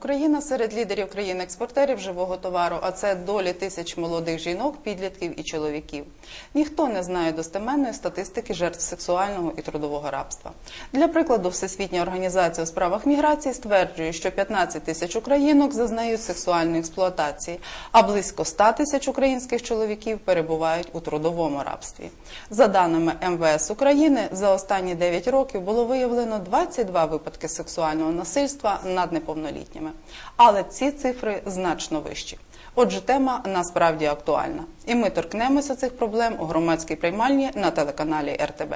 Україна серед лідерів країн-експортерів живого товару, а це долі тисяч молодих жінок, підлітків і чоловіків. Ніхто не знає достеменної статистики жертв сексуального і трудового рабства. Для прикладу, Всесвітня організація у справах міграції стверджує, що 15 тисяч українок зазнають сексуальної експлуатації, а близько 100 тисяч українських чоловіків перебувають у трудовому рабстві. За даними МВС України, за останні 9 років було виявлено 22 випадки сексуального насильства над неповнолітніми. Але ці цифри значно вищі. Отже, тема насправді актуальна, і ми торкнемося цих проблем у громадській приймальні на телеканалі РТБ.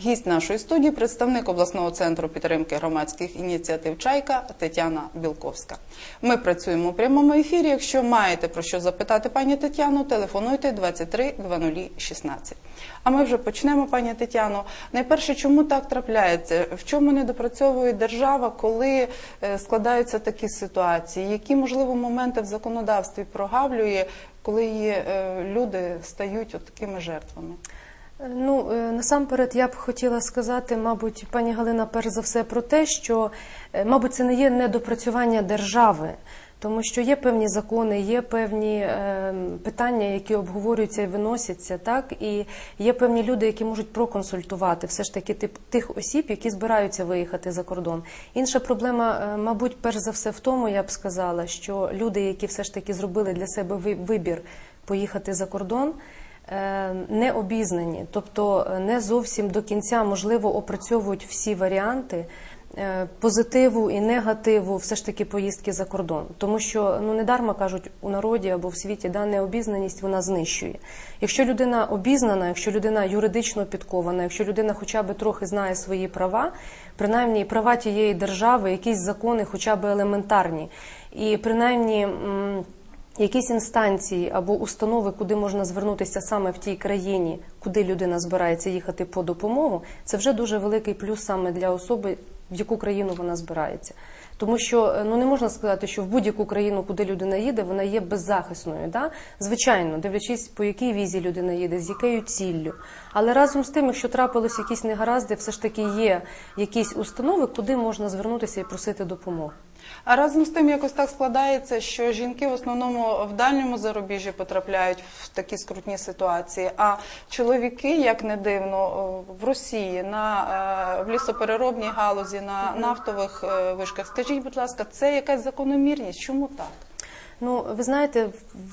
Гість нашої студії представник обласного центру підтримки громадських ініціатив Чайка Тетяна Білковська. Ми працюємо у прямому ефірі. Якщо маєте про що запитати пані Тетяну, телефонуйте 23 0016. А ми вже почнемо, пані Тетяно. Найперше, чому так трапляється? В чому не допрацьовує держава, коли е, складаються такі ситуації? Які можливо моменти в законодавстві прогавлює, коли е, люди стають от такими жертвами? Ну е, насамперед я б хотіла сказати, мабуть, пані Галина, перш за все про те, що, е, мабуть, це не є недопрацювання держави. Тому що є певні закони, є певні е, питання, які обговорюються і виносяться, так і є певні люди, які можуть проконсультувати все ж таки тип тих осіб, які збираються виїхати за кордон. Інша проблема, е, мабуть, перш за все в тому, я б сказала, що люди, які все ж таки зробили для себе ви- вибір поїхати за кордон. Е, Не обізнані, тобто е, не зовсім до кінця можливо опрацьовують всі варіанти е, позитиву і негативу все ж таки поїздки за кордон. Тому що ну недарма кажуть у народі або в світі да, необізнаність вона знищує. Якщо людина обізнана, якщо людина юридично підкована, якщо людина хоча б трохи знає свої права, принаймні права тієї держави, якісь закони, хоча б елементарні, і принаймні. Якісь інстанції або установи, куди можна звернутися саме в тій країні, куди людина збирається їхати по допомогу, це вже дуже великий плюс саме для особи, в яку країну вона збирається. Тому що е, ну не можна сказати, що в будь-яку країну, куди людина їде, вона є беззахисною. Да? Звичайно, дивлячись, по якій візі людина їде, з якою ціллю. Але разом з тим, якщо трапилось якісь негаразди, все ж таки є якісь установи, куди можна звернутися і просити допомоги. А разом з тим якось так складається, що жінки в основному в дальньому зарубіжжі потрапляють в такі скрутні ситуації. А чоловіки, як не дивно, в Росії на е, в лісопереробній галузі, на нафтових е, вишках. Скажіть, будь ласка, це якась закономірність? Чому так? Ну, ви знаєте,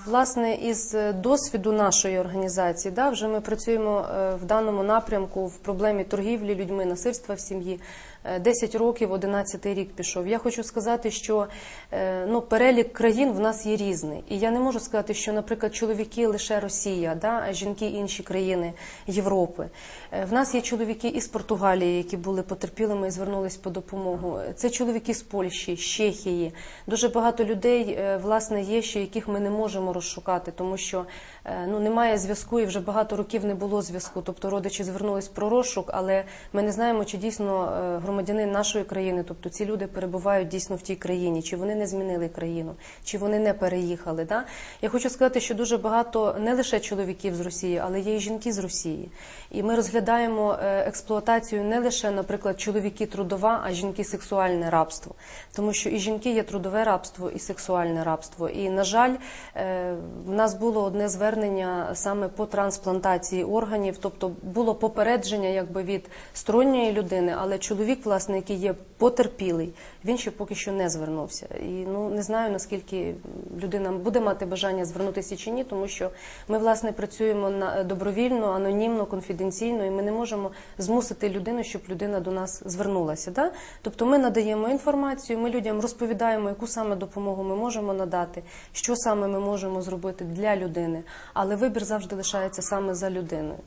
власне, із е, досвіду нашої організації, да, вже ми працюємо е, в даному напрямку в проблемі торгівлі людьми, насильства в сім'ї. Е, 10 років, 11 рік пішов. Я хочу сказати, що е, ну, перелік країн в нас є різний. І я не можу сказати, що, наприклад, чоловіки лише Росія, да, а жінки інші країни Європи. Е, В нас є чоловіки із Португалії, які були потерпілими і звернулись по допомогу. Це чоловіки з Польщі, з Чехії. Дуже багато людей, е, власне, є ще, яких ми не можемо розшукати, тому що е, ну, немає зв'язку і вже багато років не було зв'язку. Тобто родичі звернулись про розшук, але ми не знаємо, чи дійсно е, громадянин нашої країни, тобто ці люди перебувають дійсно в тій країні, чи вони не змінили країну, чи вони не переїхали. Да? Я хочу сказати, що дуже багато не лише чоловіків з Росії, але є і жінки з Росії. І ми розглядаємо е, експлуатацію не лише, наприклад, чоловіки трудова, а жінки сексуальне рабство. Тому що і жінки є трудове рабство, і сексуальне рабство. І, на жаль, е, в нас було одне звернення саме по трансплантації органів, тобто було попередження якби від сторонньої людини, але чоловік, власне, який є потерпілий, він ще поки що не звернувся. І ну не знаю наскільки людина буде мати бажання звернутися чи ні, тому що ми власне працюємо на добровільно, анонімно, конфіденційно, і ми не можемо змусити людину, щоб людина до нас звернулася. Да? Тобто ми надаємо інформацію, ми людям розповідаємо, яку саме допомогу ми можемо надати, що саме ми можемо зробити для людини, але вибір завжди лишається саме за людиною.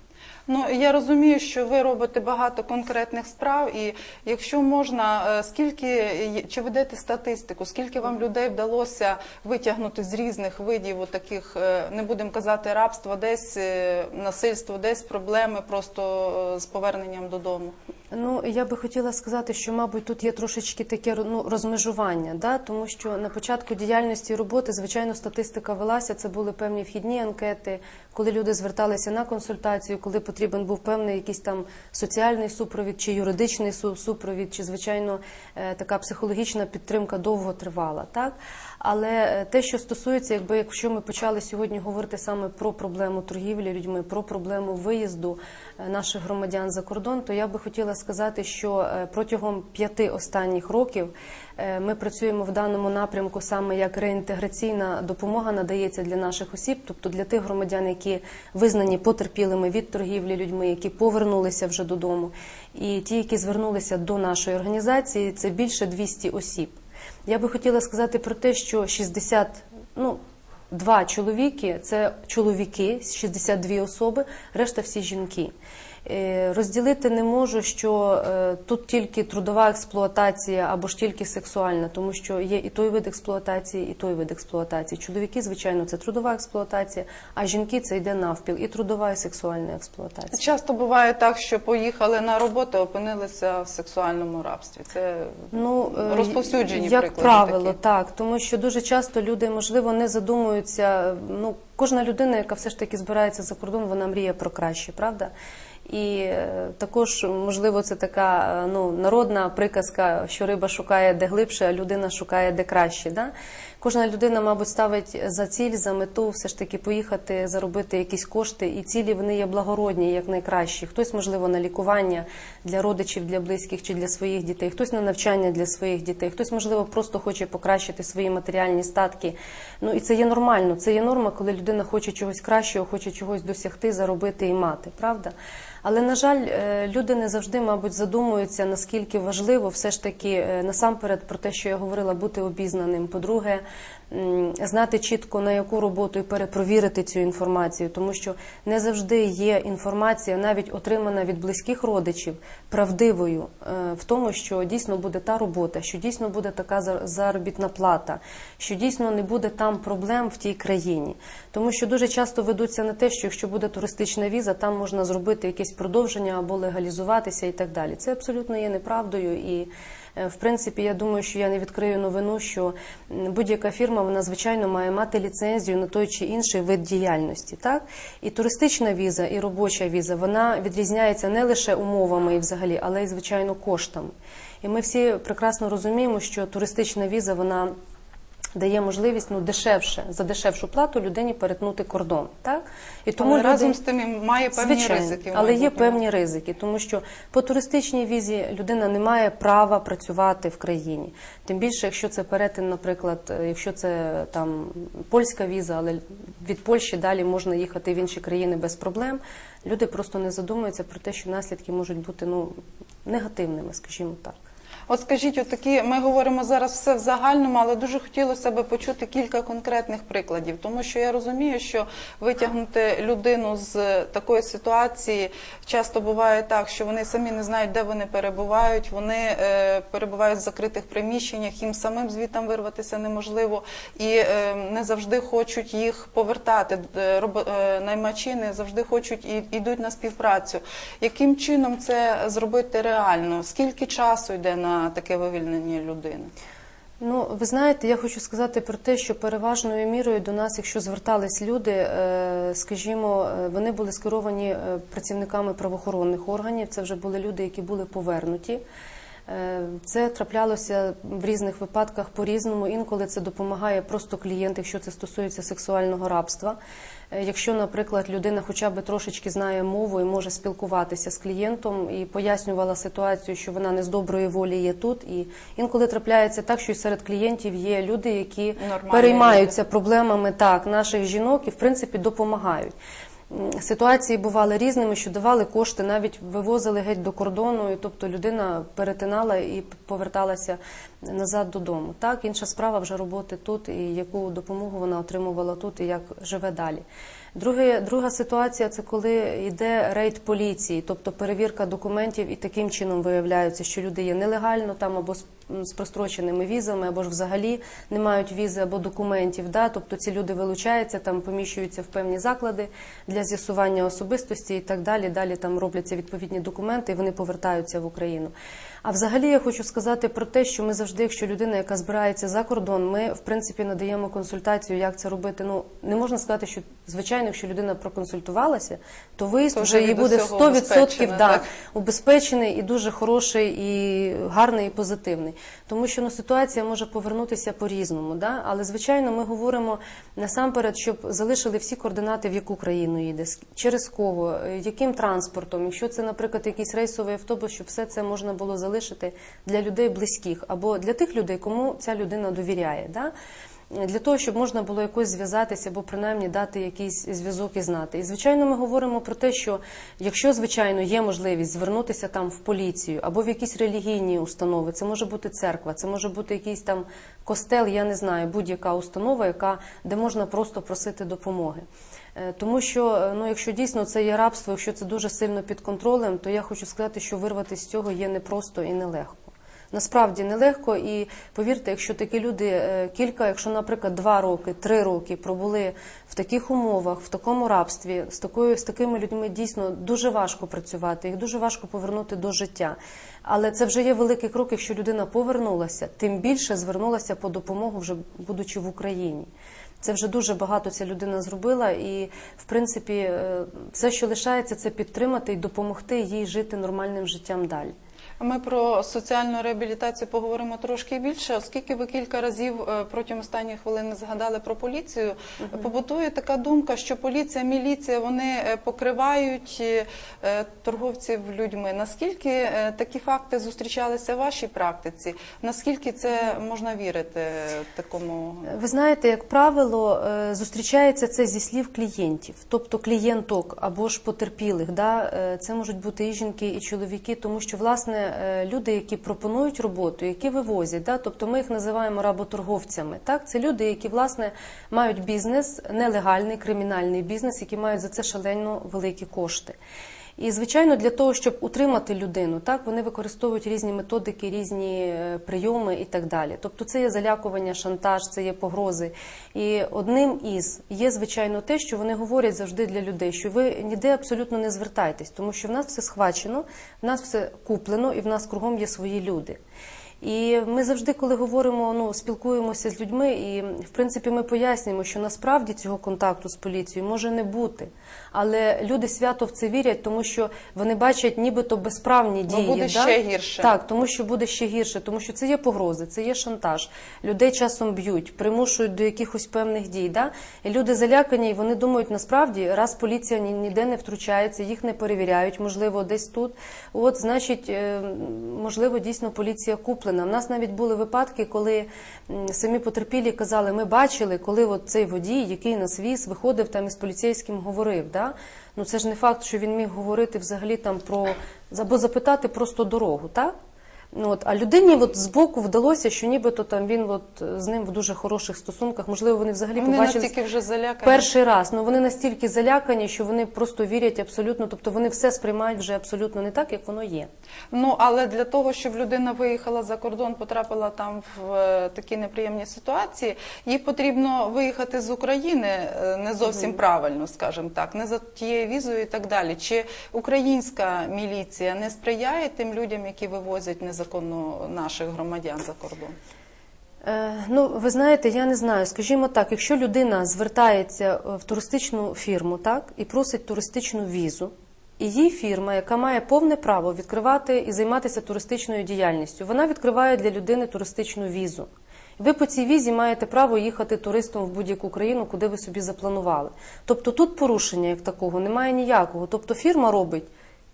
Ну я розумію, що ви робите багато конкретних справ, і якщо можна, е, скільки чи ведете статистику, скільки вам людей вдалося витягнути з різних видів таких, е, не будемо казати рабства, десь е, насильство, десь проблеми просто е, з поверненням додому? Ну, я би хотіла сказати, що, мабуть, тут є трошечки таке ну, розмежування, да? тому що на початку діяльності роботи, звичайно, статистика велася, це були певні вхідні анкети, коли люди зверталися на консультацію, коли потрібен був певний якийсь там соціальний супровід чи юридичний супровід, чи, звичайно, е, така психологічна підтримка довго тривала. Так? Але е, те, що стосується, якби якщо ми почали сьогодні говорити саме про проблему торгівлі людьми, про проблему виїзду е, наших громадян за кордон, то я би хотіла сказати, що протягом п'яти останніх років ми працюємо в даному напрямку саме як реінтеграційна допомога надається для наших осіб, тобто для тих громадян, які визнані потерпілими від торгівлі людьми, які повернулися вже додому, і ті, які звернулися до нашої організації, це більше 200 осіб. Я би хотіла сказати про те, що 60, ну, два чоловіки це чоловіки, 62 особи, решта всі жінки. Е, Розділити не можу, що е, тут тільки трудова експлуатація або ж тільки сексуальна, тому що є і той вид експлуатації, і той вид експлуатації. Чоловіки, звичайно, це трудова експлуатація, а жінки це йде навпіл, і трудова, і сексуальна експлуатація. Часто буває так, що поїхали на роботу, опинилися в сексуальному рабстві. Це Ну, е, розповсюджені як приклади правило, такі. так, тому що дуже часто люди, можливо, не задумуються. Ну, кожна людина, яка все ж таки збирається за кордон, вона мріє про краще, правда? І е, також, можливо, це така е, ну, народна приказка, що риба шукає де глибше, а людина шукає де краще. Да? Кожна людина, мабуть, ставить за ціль, за мету все ж таки поїхати, заробити якісь кошти, і цілі вони є благородні, як найкращі. Хтось, можливо, на лікування для родичів, для близьких чи для своїх дітей, хтось на навчання для своїх дітей, хтось, можливо, просто хоче покращити свої матеріальні статки. Ну і це є нормально. Це є норма, коли людина хоче чогось кращого, хоче чогось досягти, заробити і мати, правда? Але на жаль, е, люди не завжди, мабуть, задумуються, наскільки важливо все ж таки е, насамперед про те, що я говорила, бути обізнаним. По-друге, знати чітко на яку роботу і перепровірити цю інформацію, тому що не завжди є інформація, навіть отримана від близьких родичів, правдивою е, в тому, що дійсно буде та робота, що дійсно буде така зар- заробітна плата, що дійсно не буде там проблем в тій країні. Тому що дуже часто ведуться на те, що якщо буде туристична віза, там можна зробити якесь продовження або легалізуватися і так далі. Це абсолютно є неправдою і. Е, В принципі, я думаю, що я не відкрию новину, що будь-яка фірма вона звичайно має мати ліцензію на той чи інший вид діяльності. Так і туристична віза, і робоча віза вона відрізняється не лише умовами і взагалі, але й звичайно коштами. І ми всі прекрасно розуміємо, що туристична віза вона дає можливість ну дешевше за дешевшу плату людині перетнути кордон. Так і тому Але люди... разом з тим має певні Звичайно, ризики. але є певні ризики, тому що по туристичній візі людина не має права працювати в країні. Тим більше, якщо це перетин, наприклад, е, якщо це там польська віза, але від Польщі далі можна їхати в інші країни без проблем. Люди просто не задумуються про те, що наслідки можуть бути ну негативними, скажімо так. От скажіть, от такі, ми говоримо зараз все в загальному, але дуже хотілося б почути кілька конкретних прикладів, тому що я розумію, що витягнути людину з такої ситуації часто буває так, що вони самі не знають, де вони перебувають, вони е, перебувають в закритих приміщеннях, їм самим звітам вирватися неможливо, і е, не завжди хочуть їх повертати. Е, роб- е, наймачі не завжди хочуть і йдуть на співпрацю. Яким чином це зробити реально? Скільки часу йде на таке вивільнення людини? Ну, ви знаєте, я хочу сказати про те, що переважною мірою до нас, якщо звертались люди, е, скажімо, е, вони були скеровані е, працівниками правоохоронних органів. Це вже були люди, які були повернуті. Це траплялося в різних випадках по-різному. Інколи це допомагає просто клієнт, якщо це стосується сексуального рабства. Е, Якщо, наприклад, людина хоча б трошечки знає мову і може спілкуватися з клієнтом і пояснювала ситуацію, що вона не з доброї волі є тут. І інколи трапляється так, що і серед клієнтів є люди, які Нормальні переймаються проблемами так наших жінок і в принципі допомагають. Ситуації бували різними, що давали кошти, навіть вивозили геть до кордону, і тобто людина перетинала і поверталася назад додому. Так, інша справа вже роботи тут, і яку допомогу вона отримувала тут, і як живе далі. Друге, друга ситуація це коли йде рейд поліції, тобто перевірка документів, і таким чином виявляється, що люди є нелегально там або з простроченими візами, або ж взагалі не мають візи або документів. Да? Тобто ці люди вилучаються, там поміщуються в певні заклади для з'ясування особистості і так далі. Далі там робляться відповідні документи, і вони повертаються в Україну. А взагалі я хочу сказати про те, що ми завжди, якщо людина, яка збирається за кордон, ми в принципі надаємо консультацію, як це робити. Ну не можна сказати, що звичайно, якщо людина проконсультувалася, то виїзд То вже їй буде усього 100% убезпечена, да, так? убезпечений і дуже хороший, і гарний, і позитивний. Тому що ну, ситуація може повернутися по-різному. Да? Але, звичайно, ми говоримо насамперед, щоб залишили всі координати, в яку країну їде, через кого, е, яким транспортом. Якщо це, наприклад, якийсь рейсовий автобус, щоб все це можна було залишити для людей близьких або для тих людей, кому ця людина довіряє. Да? Для того, щоб можна було якось зв'язатися або принаймні дати якийсь зв'язок і знати. І звичайно, ми говоримо про те, що якщо звичайно є можливість звернутися там в поліцію або в якісь релігійні установи, це може бути церква, це може бути якийсь там костел, я не знаю, будь-яка установа, яка де можна просто просити допомоги. Е, Тому що е, ну, якщо дійсно це є рабство, якщо це дуже сильно під контролем, то я хочу сказати, що вирватися з цього є непросто і нелегко. Насправді нелегко, і повірте, якщо такі люди е, кілька, якщо, наприклад, два роки, три роки пробули в таких умовах, в такому рабстві, з такою з такими людьми дійсно дуже важко працювати, їх дуже важко повернути до життя. Але це вже є великий крок, якщо людина повернулася, тим більше звернулася по допомогу, вже будучи в Україні. Це вже дуже багато ця людина зробила, і в принципі, е, все, що лишається, це підтримати і допомогти їй жити нормальним життям далі. Ми про соціальну реабілітацію поговоримо трошки більше, оскільки ви кілька разів е, протягом останньої хвилини згадали про поліцію. Побутує така думка, що поліція, міліція вони е, покривають е, торговців людьми. Наскільки такі факти зустрічалися в вашій практиці? Наскільки це можна вірити такому? Ви знаєте, як правило, зустрічається це зі слів клієнтів, тобто клієнток або ж потерпілих. Да? Це можуть бути і жінки, і чоловіки, тому що власне е, люди, які пропонують роботу, які вивозять, да? тобто ми їх називаємо работорговцями. Так, це люди, які власне мають бізнес, нелегальний кримінальний бізнес, які мають за це шалено великі кошти. І звичайно, для того, щоб утримати людину, так вони використовують різні методики, різні е, прийоми і так далі. Тобто, це є залякування, шантаж, це є погрози. І одним із є звичайно те, що вони говорять завжди для людей, що ви ніде абсолютно не звертайтесь, тому що в нас все схвачено, в нас все куплено, і в нас кругом є свої люди. І ми завжди, коли говоримо, ну спілкуємося з людьми, і в принципі ми пояснюємо, що насправді цього контакту з поліцією може не бути. Але люди свято в це вірять, тому що вони бачать нібито безправні Бо дії. буде да? ще гірше. Так, тому що буде ще гірше, тому що це є погрози, це є шантаж. Людей часом б'ють, примушують до якихось певних дій. Да? І люди залякані, і вони думають, насправді, раз поліція ні- ніде не втручається, їх не перевіряють, можливо, десь тут. От, значить, е, можливо, дійсно поліція куплена. У нас навіть були випадки, коли самі потерпілі казали, ми бачили, коли от цей водій, який нас віз, виходив там із поліцейським говорив. Да? Ну це ж не факт, що він міг говорити взагалі там про або запитати просто дорогу, так? Ну, от, а людині от збоку вдалося, що нібито там він от з ним в дуже хороших стосунках. Можливо, вони взагалі Вони побачили вже залякані. перший раз. Ну вони настільки залякані, що вони просто вірять абсолютно, тобто вони все сприймають вже абсолютно не так, як воно є. Ну але для того, щоб людина виїхала за кордон, потрапила там в е, такі неприємні ситуації, їй потрібно виїхати з України е, не зовсім правильно, скажімо так, не за тією візою і так далі. Чи українська міліція не сприяє тим людям, які вивозять незаконно наших громадян за кордон? Е, ну, ви знаєте, я не знаю. Скажімо так, якщо людина звертається е, в туристичну фірму, так і просить туристичну візу, і її фірма, яка має повне право відкривати і займатися туристичною діяльністю, вона відкриває для людини туристичну візу. Ви по цій візі маєте право їхати туристом в будь-яку країну, куди ви собі запланували. Тобто тут порушення як такого немає ніякого. Тобто фірма робить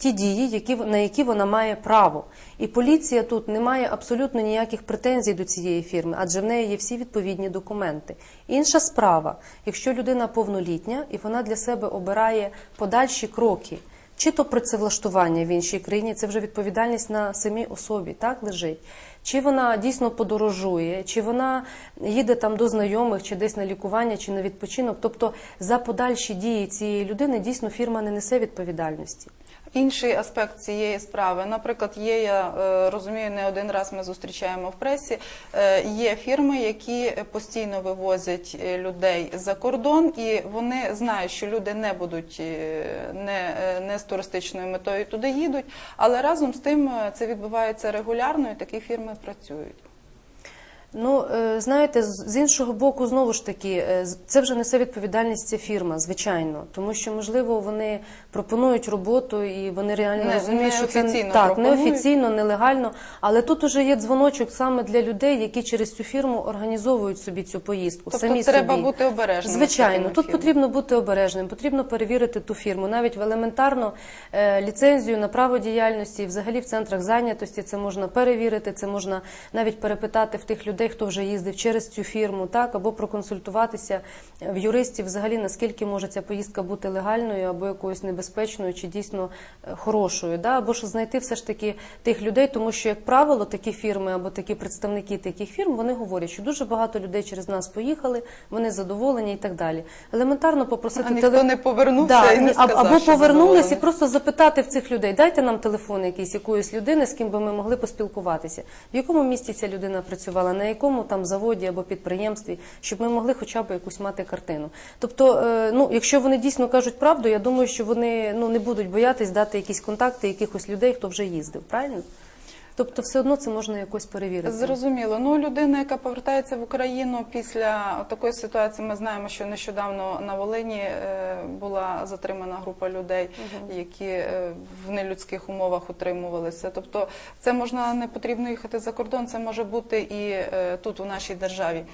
ті дії, які, на які вона має право. І поліція тут не має абсолютно ніяких претензій до цієї фірми, адже в неї є всі відповідні документи. Інша справа, якщо людина повнолітня і вона для себе обирає подальші кроки. Чи то працевлаштування в іншій країні, це вже відповідальність на самій особі, так лежить. Чи вона дійсно подорожує, чи вона їде там до знайомих, чи десь на лікування, чи на відпочинок. Тобто за подальші дії цієї людини дійсно фірма не несе відповідальності. Інший аспект цієї справи, наприклад, є, я е, розумію, не один раз ми зустрічаємо в пресі. е, Є фірми, які постійно вивозять е, людей за кордон, і вони знають, що люди не будуть не, не з туристичною метою туди їдуть, але разом з тим це відбувається регулярно, і такі фірми працюють. Ну, е, знаєте, з іншого боку, знову ж таки, е, це вже несе відповідальність ця фірма, звичайно, тому що можливо вони пропонують роботу і вони реально Не- розуміють, що це так, неофіційно, нелегально. Але тут уже є дзвоночок саме для людей, які через цю фірму організовують собі цю поїздку. Тобто самі треба собі. бути обережним. Звичайно, тут фірмами. потрібно бути обережним, потрібно перевірити ту фірму, навіть в елементарно е, ліцензію на право діяльності, і взагалі в центрах зайнятості це можна перевірити, це можна навіть перепитати в тих людей, хто вже їздив через цю фірму, так або проконсультуватися в юристів, взагалі наскільки може ця поїздка бути легальною або якоюсь небезпечною чи дійсно е, хорошою, да? або ж знайти все ж таки тих людей, тому що, як правило, такі фірми або такі представники таких фірм вони говорять, що дуже багато людей через нас поїхали, вони задоволені і так далі. Елементарно попросити А ніхто теле- не повернувся Да, і не сказав, або повернулись і просто запитати в цих людей, дайте нам телефон якийсь якоїсь людини, з ким би ми могли поспілкуватися. В якому місті ця людина працювала, на якому там заводі або підприємстві, щоб ми могли хоча б якусь мати картину. Тобто, е, ну, якщо вони дійсно кажуть правду, я думаю, що вони ну, не будуть боятись дати якісь контакти якихось людей, хто вже їздив, правильно? Тобто, все одно це можна якось перевірити. Зрозуміло. Ну, людина, яка повертається в Україну після такої ситуації, ми знаємо, що нещодавно на Волині е, була затримана група людей, які е, в нелюдських умовах утримувалися. Тобто, це можна не потрібно їхати за кордон, це може бути і е, тут, у нашій державі.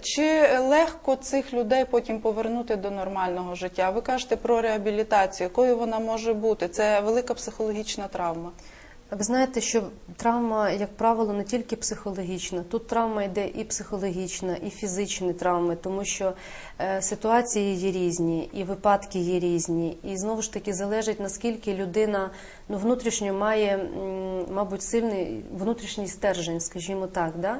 Чи легко цих людей потім повернути до нормального життя? Ви кажете про реабілітацію, якою вона може бути? Це велика психологічна травма. Ви знаєте, що травма, як правило, не тільки психологічна. Тут травма йде і психологічна, і фізичні травми, тому що е, ситуації є різні, і випадки є різні. І знову ж таки залежить наскільки людина ну, внутрішньо має, мабуть, сильний внутрішній стержень, скажімо так. Да?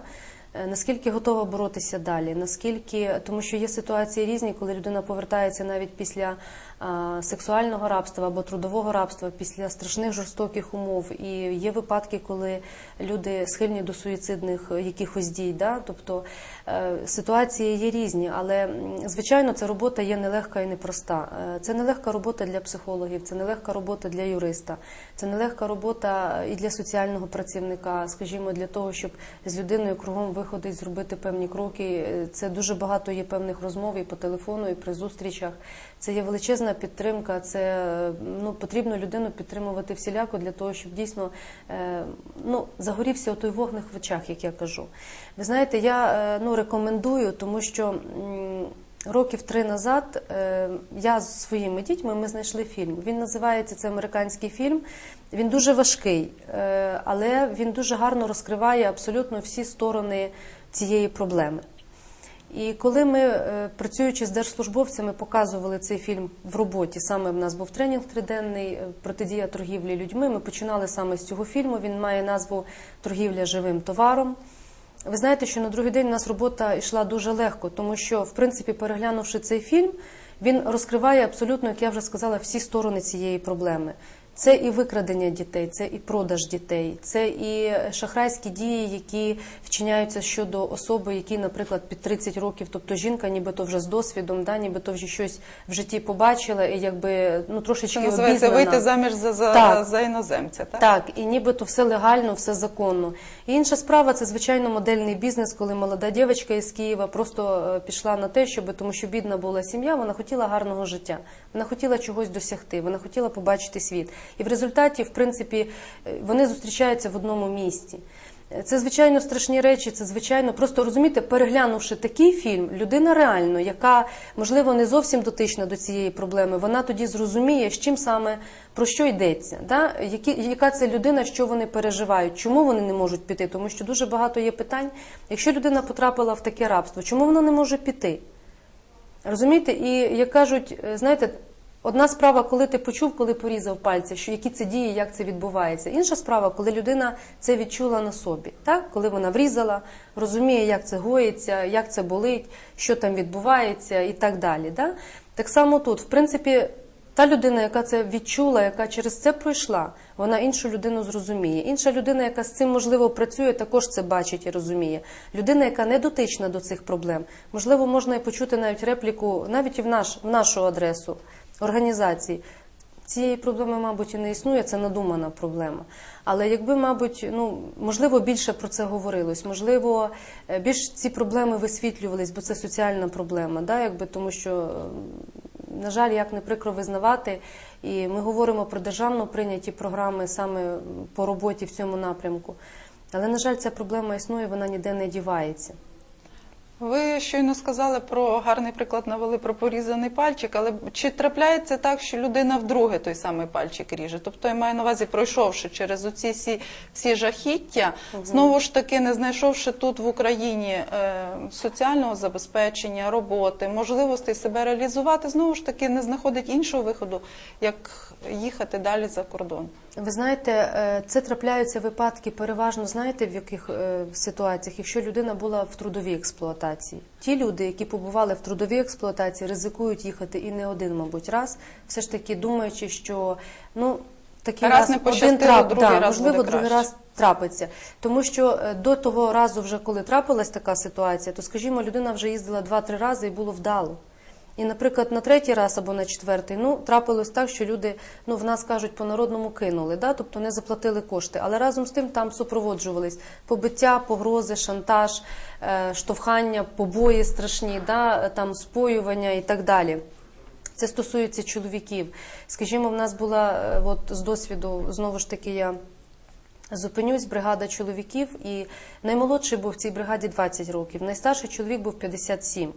Е, Наскільки готова боротися далі? Наскільки тому, що є ситуації різні, коли людина повертається навіть після сексуального рабства або трудового рабства, після страшних жорстоких умов, і є випадки, коли люди схильні до суїцидних е, якихось дій. Да? Тобто е, ситуації є різні, але звичайно, ця робота є нелегка і непроста. Е, Це нелегка робота для психологів, це нелегка робота для юриста, це нелегка робота і для соціального працівника, скажімо, для того, щоб з людиною кругом виходить, зробити певні кроки. Е, Це дуже багато є певних розмов і по телефону, і при зустрічах. Це є величезна підтримка. Це е, ну потрібно людину підтримувати всіляко для того, щоб дійсно е, ну загорівся той вогник в очах, як я кажу. Ви знаєте, я е, ну рекомендую, тому що. Років три назад я з своїми дітьми ми знайшли фільм. Він називається це американський фільм. Він дуже важкий, але він дуже гарно розкриває абсолютно всі сторони цієї проблеми. І коли ми, е, працюючи з держслужбовцями, показували цей фільм в роботі, саме в нас був тренінг триденний е, протидія торгівлі людьми. Ми починали саме з цього фільму. Він має назву Торгівля живим товаром. Ви знаєте, що на другий день у нас робота йшла дуже легко, тому що, в принципі, переглянувши цей фільм, він розкриває абсолютно, як я вже сказала, всі сторони цієї проблеми. Це і викрадення дітей, це і продаж дітей, це і шахрайські дії, які вчиняються щодо особи, які, наприклад, під 30 років, тобто жінка, нібито вже з досвідом, да, нібито вже щось в житті побачила, і якби ну трошечки Це називається обізнана. вийти заміж за, за, Так. за іноземця, так? Так, і нібито все легально, все законно. І інша справа це звичайно модельний бізнес, коли молода дівчинка із Києва просто е, пішла на те, щоб тому, що бідна була сім'я, вона хотіла гарного життя, вона хотіла чогось досягти, вона хотіла побачити світ. І в результаті, в принципі, е, вони зустрічаються в одному місці. Це звичайно страшні речі. Це звичайно, просто розумієте, переглянувши такий фільм, людина реально, яка можливо не зовсім дотична до цієї проблеми, вона тоді зрозуміє, з чим саме про що йдеться, да? Які, яка це людина, що вони переживають, чому вони не можуть піти? Тому що дуже багато є питань. Якщо людина потрапила в таке рабство, чому вона не може піти? Розумієте, і як кажуть, е, знаєте, одна справа, коли ти почув, коли порізав пальці, що які це дії, як це відбувається. Інша справа, коли людина це відчула на собі, так? коли вона врізала, розуміє, як це гоїться, як це болить, що там відбувається і так далі. Да? Так само тут, в принципі, Та людина, яка це відчула, яка через це пройшла, вона іншу людину зрозуміє. Інша людина, яка з цим можливо працює, також це бачить і розуміє. Людина, яка не дотична до цих проблем, можливо, можна і почути навіть репліку, навіть і в наш в нашу адресу організації. Цієї проблеми, мабуть, і не існує, це надумана проблема. Але якби, мабуть, ну можливо, більше про це говорилось, можливо, е, більш ці проблеми висвітлювались, бо це соціальна проблема, да, якби тому що. На жаль, як не прикро визнавати, і ми говоримо про державно прийняті програми саме по роботі в цьому напрямку. Але, на жаль, ця проблема існує, вона ніде не дівається. Ви щойно сказали про гарний приклад навели про порізаний пальчик, але чи трапляється так, що людина вдруге той самий пальчик ріже? Тобто я маю на увазі, пройшовши через оці всі, всі жахіття, знову ж таки не знайшовши тут в Україні е, соціального забезпечення, роботи, можливостей себе реалізувати, знову ж таки не знаходить іншого виходу, як їхати далі за кордон. Ви знаєте, е, це трапляються випадки переважно, знаєте, в яких е, ситуаціях, якщо людина була в трудовій експлуатації. Ті люди, які побували в трудовій експлуатації, ризикують їхати і не один, мабуть, раз, все ж таки думаючи, що ну такий Раз раз, не один трап, другий да, раз можливо, буде другий краще. раз трапиться. Тому що е, до того разу, вже коли трапилась така ситуація, то скажімо, людина вже їздила два-три рази і було вдало. І, наприклад, на третій раз або на четвертий, ну трапилось так, що люди, ну в нас кажуть, по народному кинули, да? тобто не заплатили кошти. Але разом з тим там супроводжувались побиття, погрози, шантаж, е, штовхання, побої страшні, да? там споювання і так далі. Це стосується чоловіків. Скажімо, в нас була е, от з досвіду знову ж таки я. Зупинюсь, бригада чоловіків, і наймолодший був в цій бригаді 20 років, найстарший чоловік був 57.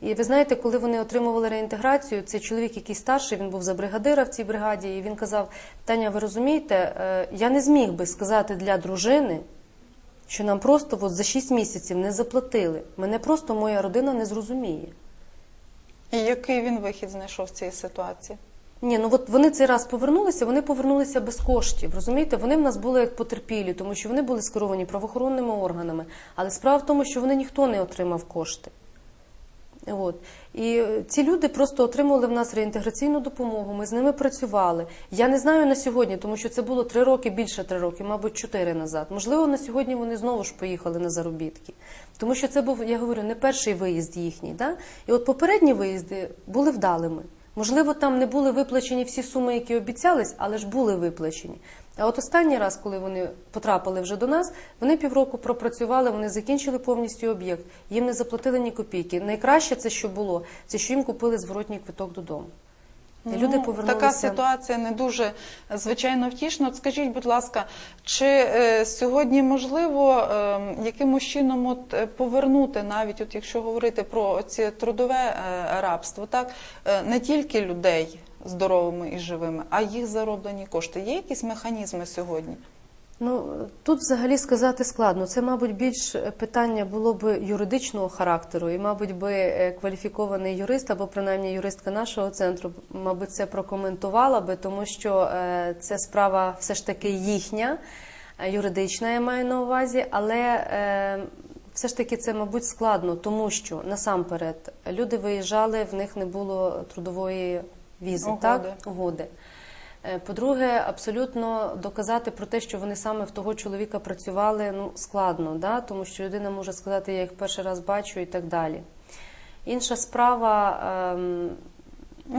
І ви знаєте, коли вони отримували реінтеграцію, цей чоловік, який старший, він був за бригадира в цій бригаді, і він казав: Таня, ви розумієте, е, я не зміг би сказати для дружини, що нам просто от за 6 місяців не заплатили. Мене просто моя родина не зрозуміє. І який він вихід знайшов з цієї ситуації? Ні, ну от вони цей раз повернулися, вони повернулися без коштів. Розумієте, вони в нас були як потерпілі, тому що вони були скеровані правоохоронними органами. Але справа в тому, що вони ніхто не отримав кошти. От. І ці люди просто отримували в нас реінтеграційну допомогу. Ми з ними працювали. Я не знаю на сьогодні, тому що це було три роки, більше три роки, мабуть, чотири назад. Можливо, на сьогодні вони знову ж поїхали на заробітки. Тому що це був, я говорю, не перший виїзд їхній. Да? І от попередні виїзди були вдалими. Можливо, там не були виплачені всі суми, які обіцялись, але ж були виплачені. А от останній раз, коли вони потрапили вже до нас, вони півроку пропрацювали, вони закінчили повністю об'єкт, їм не заплатили ні копійки. Найкраще це, що було, це що їм купили зворотній квиток додому. І люди Ну, повернулися. Така ситуація не дуже звичайно втішна. От скажіть, будь ласка, чи е, сьогодні можливо е, якимось чином от, е, повернути, навіть от якщо говорити про ці трудове е, рабство, так е, не тільки людей здоровими і живими, а їх зароблені кошти. Є якісь механізми сьогодні? Ну тут взагалі сказати складно. Це, мабуть, більш питання було б юридичного характеру, і, мабуть, би е, кваліфікований юрист або принаймні юристка нашого центру, мабуть, це прокоментувала би, тому що це справа все ж таки їхня, е, юридична, я маю на увазі, але е, все ж таки це, мабуть, складно, тому що насамперед люди виїжджали, в них не було трудової візи, Угоди. так угоди. Е, По-друге, абсолютно доказати про те, що вони саме в того чоловіка працювали, ну складно, да? тому що людина може сказати, я їх перший раз бачу і так далі. Інша справа. ем,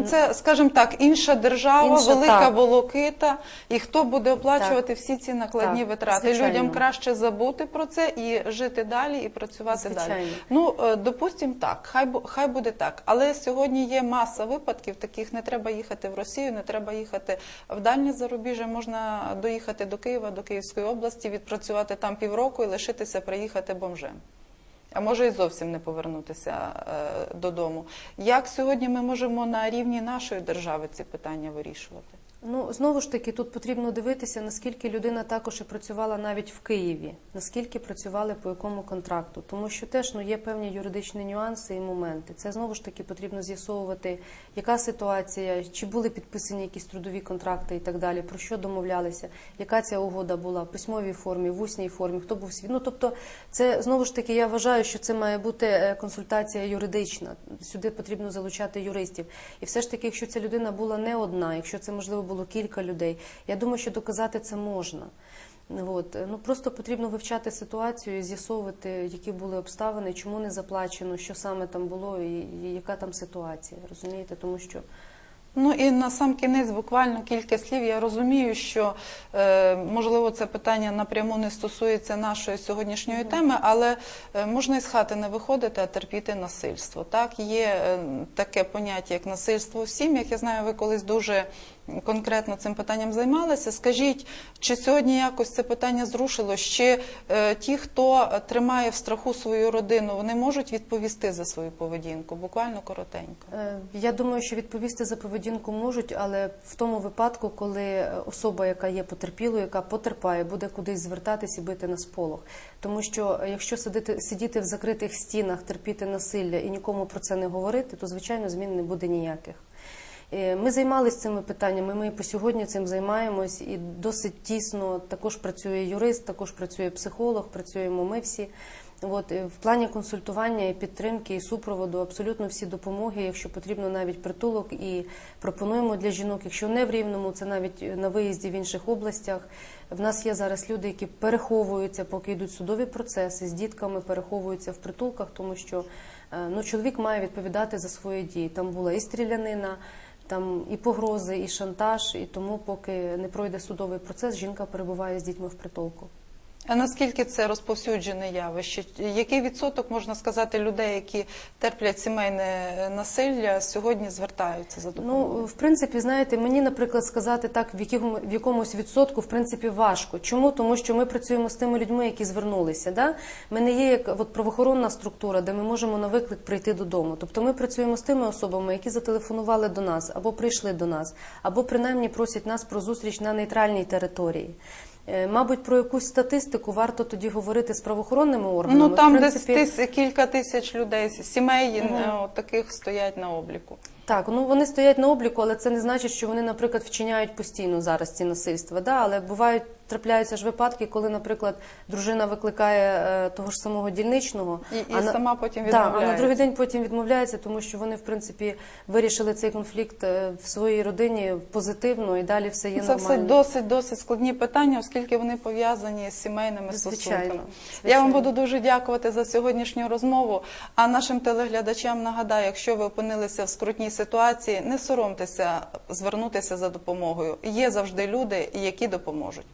Це, скажімо так, інша держава, Інша, велика так. волокита, і хто буде оплачувати Так. всі ці накладні Так, витрати? звичайно. Людям краще забути про це і жити далі, і працювати далі. Ну, е, допустимо так, хай хай буде так. Але сьогодні є маса випадків, таких не треба їхати в Росію, не треба їхати в дальнє зарубіжжя. Можна доїхати до Києва, до Київської області, відпрацювати там півроку і лишитися приїхати бомжем. А може і зовсім не повернутися е, додому. Як сьогодні ми можемо на рівні нашої держави ці питання вирішувати? Ну знову ж таки, тут потрібно дивитися, наскільки людина також і працювала навіть в Києві, наскільки працювали по якому контракту, тому що теж ну є певні юридичні нюанси і моменти. Це знову ж таки потрібно з'ясовувати, яка ситуація, чи були підписані якісь трудові контракти і так далі, про що домовлялися, яка ця угода була в письмовій формі, в усній формі, хто був свій. Ну тобто, це знову ж таки, я вважаю, що це має бути е, консультація юридична. Сюди потрібно залучати юристів. І все ж таки, якщо ця людина була не одна, якщо це можливо було кілька людей, я думаю, що доказати це можна. От. Ну, просто потрібно вивчати ситуацію і з'ясовувати, які були обставини, чому не заплачено, що саме там було і, і яка там ситуація. Розумієте? Тому що Ну і на сам кінець буквально кілька слів. Я розумію, що е, можливо це питання напряму не стосується нашої сьогоднішньої теми, але е, можна із хати не виходити, а терпіти насильство. Так, є е, таке поняття, як насильство в сім'ях. Я знаю, ви колись дуже конкретно цим питанням займалися. Скажіть, чи сьогодні якось це питання зрушилось? Чи е, ті, хто тримає в страху свою родину, вони можуть відповісти за свою поведінку? Буквально коротенько. Е, Я думаю, що відповісти за поведінку можуть, але в тому випадку, коли е, особа, яка є потерпілою, яка потерпає, буде кудись звертатись і бити на сполох. Тому що е, якщо сидіти, сидіти в закритих стінах, терпіти насилля і нікому про це не говорити, то звичайно змін не буде ніяких. Е, Ми займалися цими питаннями. Ми по сьогодні цим займаємось, і досить тісно також працює юрист, також працює психолог, працюємо ми всі. От е, в плані консультування і підтримки і супроводу абсолютно всі допомоги, якщо потрібно, навіть притулок і пропонуємо для жінок. Якщо не в рівному, це навіть е, на виїзді в інших областях. В нас є зараз люди, які переховуються, поки йдуть судові процеси з дітками, переховуються в притулках, тому що ну чоловік має відповідати за свої дії. Там була і стрілянина. Там і погрози, і шантаж, і тому, поки не пройде судовий процес, жінка перебуває з дітьми в притулку. А наскільки це розповсюджене явище? Який відсоток можна сказати людей, які терплять сімейне е, насилля, сьогодні звертаються за допомогою? Ну, в принципі, знаєте, мені, наприклад, сказати так, в якому в якомусь відсотку, в принципі, важко. Чому? Тому що ми працюємо з тими людьми, які звернулися. Да? Ми не є як от правоохоронна структура, де ми можемо на виклик прийти додому. Тобто ми працюємо з тими особами, які зателефонували до нас або прийшли до нас, або принаймні просять нас про зустріч на нейтральній території. Е, Мабуть, про якусь статистику варто тоді говорити з правоохоронними органами. Ну там В принципі, десь тис, кілька тисяч людей, сімей е, таких стоять на обліку. Так, ну вони стоять на обліку, але це не значить, що вони, наприклад, вчиняють постійно зараз ці насильства. Да? Але бувають трапляються ж випадки, коли, наприклад, дружина викликає е, того ж самого дільничного, І- і а на- сама потім Да, а на другий день потім відмовляється, тому що вони, в принципі, вирішили цей конфлікт е, в своїй родині позитивно і далі все є Це все досить досить складні питання, оскільки вони пов'язані з сімейними Звичайно, стосунками. звичайно. Я вам буду дуже дякувати за сьогоднішню розмову. А нашим телеглядачам нагадаю, якщо ви опинилися в скрутній ситуації, не соромтеся звернутися за допомогою. Є завжди люди, які допоможуть.